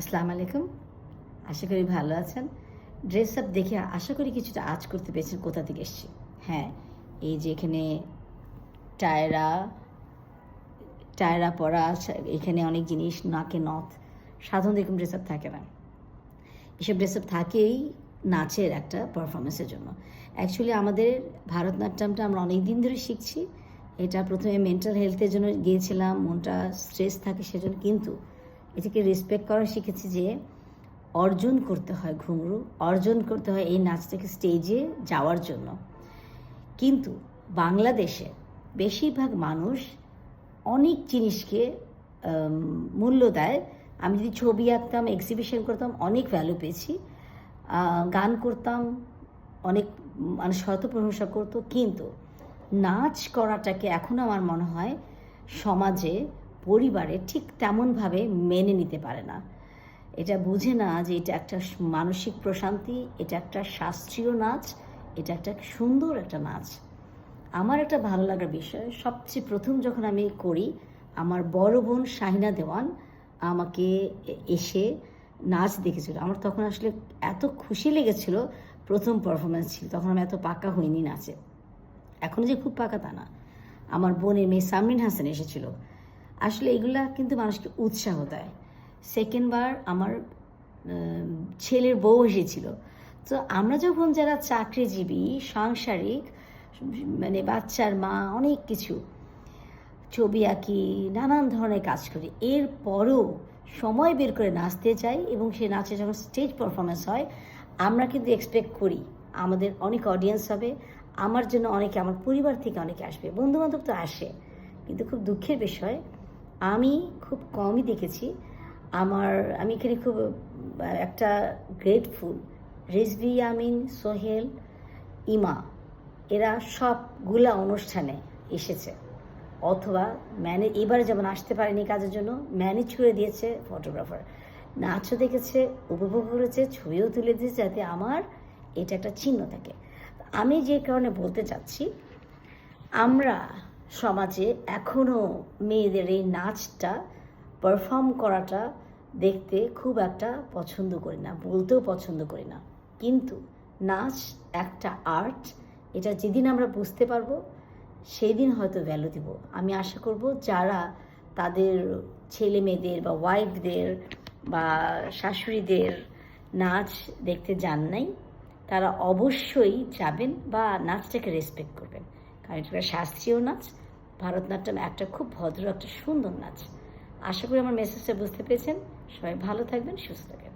আসসালামু আলাইকুম। আশা করি ভালো আছেন। ড্রেস আপ দেখে আশা করি কিছুটা আজ করতে পেরেছেন কোথা থেকে এসছি। হ্যাঁ এই যে এখানে টায়রা টায়রা পরা এখানে অনেক জিনিস, নাকে নথ। সাধারণত এরকম ড্রেস আপ থাকে না। এসব ড্রেস আপ থাকেই নাচের একটা পারফরমেন্সের জন্য। অ্যাকচুয়ালি আমাদের ভারতনাট্যমটা আমরা অনেক দিন ধরে শিখছি। এটা প্রথমে মেন্টাল হেলথের জন্য গিয়েছিলাম, মনটা স্ট্রেস থাকে সেজন্য। কিন্তু এটাকে রেসপেক্ট করা শিখেছি যে অর্জন করতে হয় ঘুঙরু অর্জন করতে হয় এই নাচটাকে স্টেজে যাওয়ার জন্য। কিন্তু বাংলাদেশে বেশিরভাগ মানুষ অনেক জিনিসকে মূল্য দেয়। আমি যদি ছবি আঁকতাম এক্সিবিশন করতাম, অনেক ভ্যালু পেয়েছি। গান করতাম, অনেক মানুষ হয়তো প্রশংসা করতো। কিন্তু নাচ করাটাকে এখন আমার মনে হয় সমাজে পরিবারে ঠিক তেমনভাবে মেনে নিতে পারে না। এটা বুঝে না যে এটা একটা মানসিক প্রশান্তি, এটা একটা শাস্ত্রীয় নাচ, এটা একটা সুন্দর একটা নাচ। আমার একটা ভালো লাগার বিষয়, সবচেয়ে প্রথম যখন আমি করি, আমার বড় বোন শাহিনা দেওয়ান আমাকে এসে নাচ দেখেছিল। আমার তখন আসলে এত খুশি লেগেছিল প্রথম পারফরমেন্স ছিল, তখন আমি এত পাকা হইনি নাচে। এখন যে খুব পাকা তা না। আমার বোনের মেয়ে সামরিন হাসান এসেছিল। আসলে এগুলা কিন্তু মানুষকে উৎসাহ দেয়। সেকেন্ড বার আমার ছেলের বউ এসেছিল। তো আমরা যখন যারা চাকরিজীবী, সাংসারিক মানে বাচ্চার মা, অনেক কিছু, ছবি আঁকি, নানান ধরনের কাজ করি, এরপরও সময় বের করে নাচতে চাই এবং সে নাচে যখন স্টেজ পারফরমেন্স হয়, আমরা কিন্তু এক্সপেক্ট করি, আমাদের অনেক অডিয়েন্স হবে, আমার জন্য অনেকে, আমার পরিবার থেকে অনেকে আসবে বন্ধু বান্ধব তো আসে, কিন্তু খুব দুঃখের বিষয় আমি খুব কমই দেখেছি। আমার, আমি এখানে খুব, একটা গ্রেটফুল রিজভি আমিন, সোহেল, ইমা, এরা সবগুলা অনুষ্ঠানে এসেছে। অথবা ম্যানে এবারে যেমন আসতে পারেনি কাজের জন্য ম্যানেজ করে দিয়েছে ফটোগ্রাফার নাচও দেখেছে, উপভোগ করেছে, ছবিও তুলে দিয়েছে যাতে আমার এটা একটা চিহ্ন থাকে। আমি যে কারণে বলতে চাচ্ছি, আমরা সমাজে এখনও মেয়েদের এই নাচটা পারফর্ম করাটা দেখতে খুব একটা পছন্দ করি না, বলতেও পছন্দ করি না। কিন্তু নাচ একটা আর্ট এটা যেদিন আমরা বুঝতে পারব সেই দিন হয়তো ভ্যালু দিব। আমি আশা করব যারা তাদের ছেলে মেয়েদের বা ওয়াইফদের বা শাশুড়িদের নাচ দেখতে যান নাই, তারা অবশ্যই যাবেন বা নাচটাকে রেসপেক্ট করবেন। কারণ এটা শাস্ত্রীয় নাচ ভারতনাট্যম একটা খুব ভদ্র, একটা সুন্দর নাচ। আশা করি আমার মেসেজটা বুঝতে পেরেছেন। সবাই ভালো থাকবেন, সুস্থ থাকবেন।